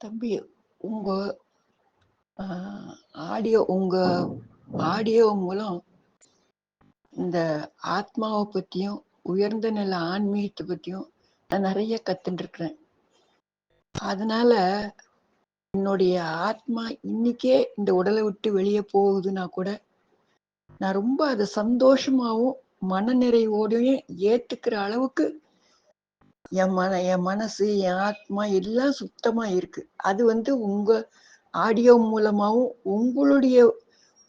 தம்பி உங்க ஆடியோ உங்க ஆடியோ மூலம் இந்த ஆத்மாவை பத்தியும் உயர்ந்த நில ஆன்மீகத்தை பத்தியும் நான் நிறைய கத்துட்டுருக்குறேன் அதனால என்னுடைய ஆத்மா இன்னைக்கே இந்த உடலை விட்டு வெளியே போகுதுன்னா கூட நான் ரொம்ப அதை சந்தோஷமாகவும் மனநிறைவோடையும் ஏத்துக்கிற அளவுக்கு என் மன என் மனசு என் ஆத்மா எல்லாம் சுத்தமா இருக்கு. அது வந்து உங்க ஆடியோ மூலமாகவும் உங்களுடைய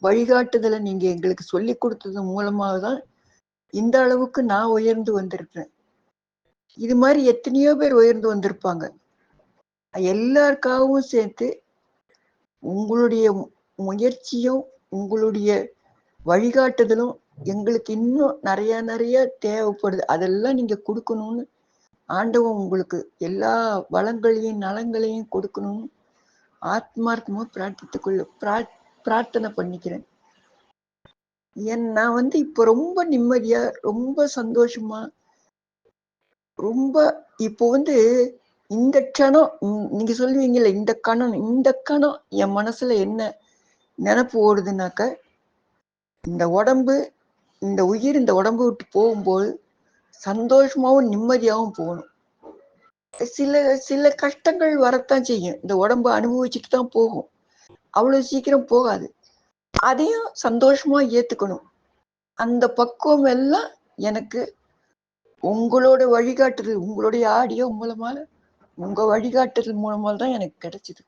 வழிகாட்டுதலை நீங்க எங்களுக்கு சொல்லி கொடுத்தது மூலமாக தான் இந்த அளவுக்கு நான் உயர்ந்து வந்திருக்கிறேன். இது மாதிரி எத்தனையோ பேர் உயர்ந்து வந்திருப்பாங்க. எல்லாருக்காகவும் சேர்த்து உங்களுடைய முயற்சியும் உங்களுடைய வழிகாட்டுதலும் எங்களுக்கு இன்னும் நிறைய நிறைய தேவைப்படுது. அதெல்லாம் நீங்க கொடுக்கணும்னு ஆண்டவன் உங்களுக்கு எல்லா வளங்களையும் நலங்களையும் கொடுக்கணும்னு ஆத்மார்த்தமா பிரார்த்தித்துக்குள்ள பிரா பிரார்த்தனை பண்ணிக்கிறேன். என் நான் வந்து இப்ப ரொம்ப நிம்மதியா ரொம்ப சந்தோஷமா ரொம்ப இப்போ வந்து இந்த க்ஷணம் நீங்க சொல்லுவீங்கல்ல இந்த கணம் இந்த கணம் என் மனசுல என்ன நினப்பு ஓடுதுனாக்க இந்த உடம்பு இந்த உயிர் இந்த உடம்பு விட்டு போகும்போது சந்தோஷமாவும் நிம்மதியாகவும் போகணும். சில சில கஷ்டங்கள் வரத்தான் செய்யும். இந்த உடம்பு அனுபவிச்சுட்டு தான் போகும். அவ்வளவு சீக்கிரம் போகாது. அதையும் சந்தோஷமா ஏத்துக்கணும். அந்த பக்குவம் எல்லாம் எனக்கு உங்களோட வழிகாட்டுதல் உங்களுடைய ஆடியோ மூலமால உங்க வழிகாட்டுதல் மூலமாக தான் எனக்கு கிடைச்சது.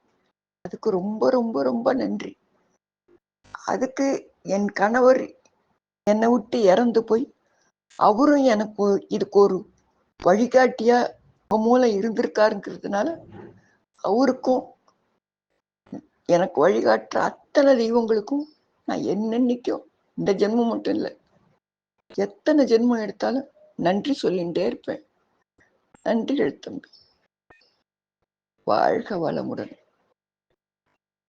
அதுக்கு ரொம்ப ரொம்ப ரொம்ப நன்றி. அதுக்கு என் கணவர் என்னை விட்டு இறந்து போய் அவரும் எனக்கு இதுக்கு ஒரு வழிகாட்டியா மூலம் இருந்திருக்காருங்கிறதுனால அவருக்கும் எனக்கு வழிகாட்டுற அத்தனை தெய்வங்களுக்கும் நான் என்னன்னைக்கும் இந்த ஜென்மம் மட்டும் இல்லை எத்தனை ஜென்மம் எடுத்தாலும் நன்றி சொல்லிகிட்டே இருப்பேன். நன்றி எழுத்தம்பி. வாழ்க வளமுடன்.